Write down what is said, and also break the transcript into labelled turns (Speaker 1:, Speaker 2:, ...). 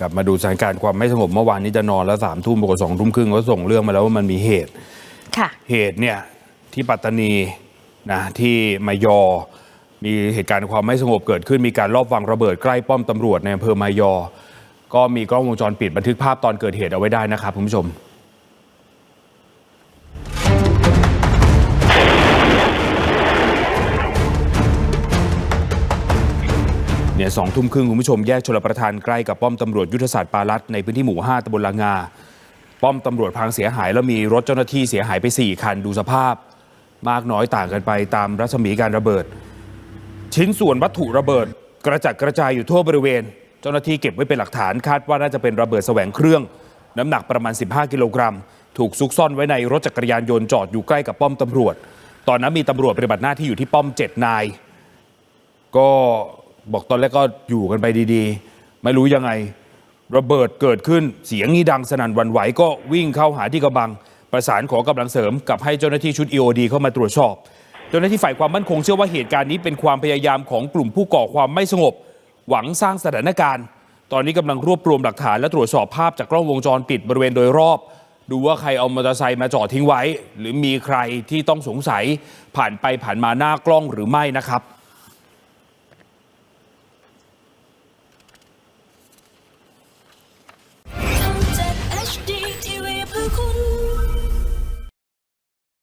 Speaker 1: กลับมาดูสถานการณ์ความไม่สงบเมื่อวานนี้จะนอนแล้วสามทุ่มปรากฏสองทุ่มครึ่งก็ส่งเรื่องมาแล้วว่ามันมีเหตุ
Speaker 2: ค่ะ
Speaker 1: เหตุเนี่ยที่ปัตตานีนะที่มายอ มีเหตุการณ์ความไม่สงบเกิดขึ้นมีการลอบวางระเบิดใกล้ป้อมตำรวจในอำเภอมายอ ก็มีกล้องวงจรปิดบันทึกภาพตอนเกิดเหตุเอาไว้ได้นะครับคุณผู้ชม เนี่ยสองทุ่มครึ่งคุณผู้ชมแยกชลประทานใกล้กับป้อมตำรวจยุทธศาสตร์ปาลัดในพื้นที่หมู่ 5ตำบลลางา ป้อมตำรวจพังเสียหายแล้วมีรถเจ้าหน้าที่เสียหายไป 4 คันดูสภาพ มากน้อยต่างกันไปตามรัศมีการระเบิด ชิ้นส่วนวัตถุระเบิด กระจัดกระจายอยู่ทั่วบริเวณ เจ้าหน้าที่เก็บไว้เป็นหลักฐานคาดว่าน่าจะเป็นระเบิดแสวงเครื่อง น้ำหนักประมาณ 15 กิโลกรัม ถูกซุกซ่อนไว้ในรถจักรยานยนต์จอดอยู่ใกล้กับป้อมตำรวจ ตอนนั้นมีตำรวจปฏิบัติหน้าที่อยู่ที่ป้อม7นายก็ บอกตอนแรกก็อยู่กันไปดีๆ ไม่รู้ยังไง ระเบิดเกิดขึ้นเสียงนี้ดังสนั่นวันไหวก็วิ่งเข้าหาที่กระบัง ประสานขอกำลังเสริมกับให้เจ้าหน้าที่ชุด EOD เข้ามาตรวจสอบ เจ้าหน้าที่ฝ่ายความมั่นคงเชื่อว่าเหตุการณ์นี้เป็นความพยายามของกลุ่มผู้ก่อความไม่สงบ หวังสร้างสถานการณ์ ตอนนี้กำลังรวบรวมหลักฐานและตรวจสอบภาพจากกล้องวงจรปิดบริเวณโดยรอบดูว่าใครเอามอเตอร์ไซค์มาจอดทิ้งไว้ หรือมีใครที่ต้องสงสัยผ่านไปผ่านมาหน้ากล้องหรือไม่นะครับ
Speaker 3: คุณ